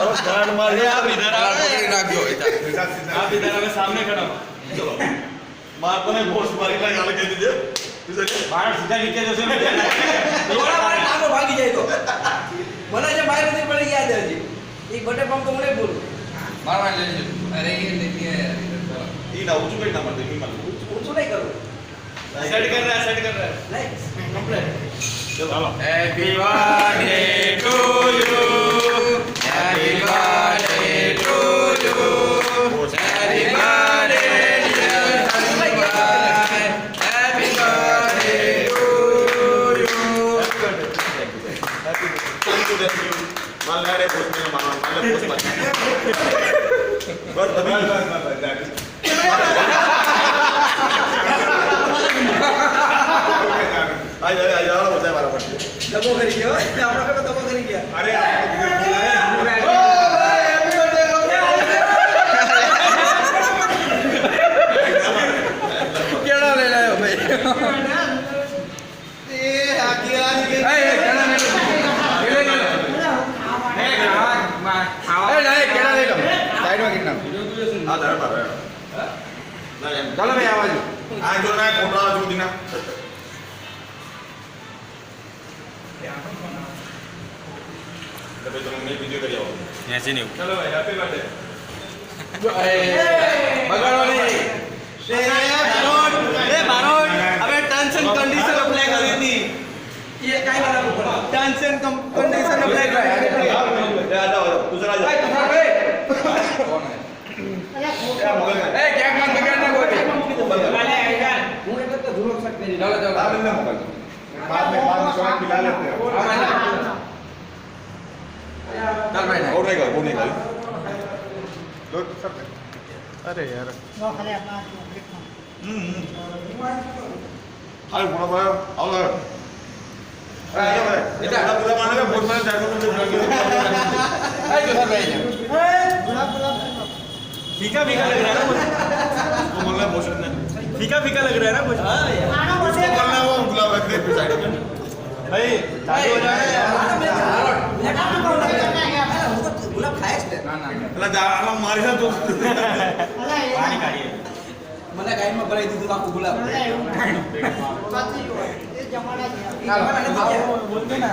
અરે ધરાડ માર લે આ બી માર કોને નીચે ભાગી જાય તો. મને જે બહાર નથી પડી યાદ હજી. એ બટે પંપ તો મને ભૂલ મારવા લેજો. અરે ના ઊંચું કઈ ના મારતો નહીં કરું. સેટ કર રહા સેટ કર રહા નહીં કમ્પ્લીટ ચલો. Happy birthday to you no, no, le puse Ay, ay, ay. Hey, hey. હા ધરમ ચાલો ભાઈ આવાજો આ જો ના ખોટા જુદી ના એસી નેવું ચલો ભાઈ હેપી બર્થડે બગાડવાની એ બારોટ હવે ટર્મ્સ એન્ડ કન્ડિશન અપ્લાય કરી હતી એ કાઈ બરાબર ટર્મ્સ એન્ડ કન્ડિશન અપ્લાય કરી હતી યાદ આવો ગુજરાત बाद में बाद में स्वाद खिला लेते हैं चल भाई और नहीं और नहीं दो सब अरे यार अरे बुरा भाई आओ ले अरे इधर बुरा मानेगा बहुत माने जाएगा तो बुरा मानेगा अरे जो सब भाई फीका फीका लग रहा है ना मुझे वो मतलब मोशन ने फीका फीका लग रहा है ना मुझे उसको बोलना वो गुलाब रख दे फिर साइड में भाई चालू हो जाए ગુલાબ ખાય છે ના ના ના. अल्लाह जा अल्लाह मारे ना तो पानी काढ़िए મને ગાયમાં ભરાઈ દીધું આખું ગુલાબ ચાલો મને નથી बोलते ना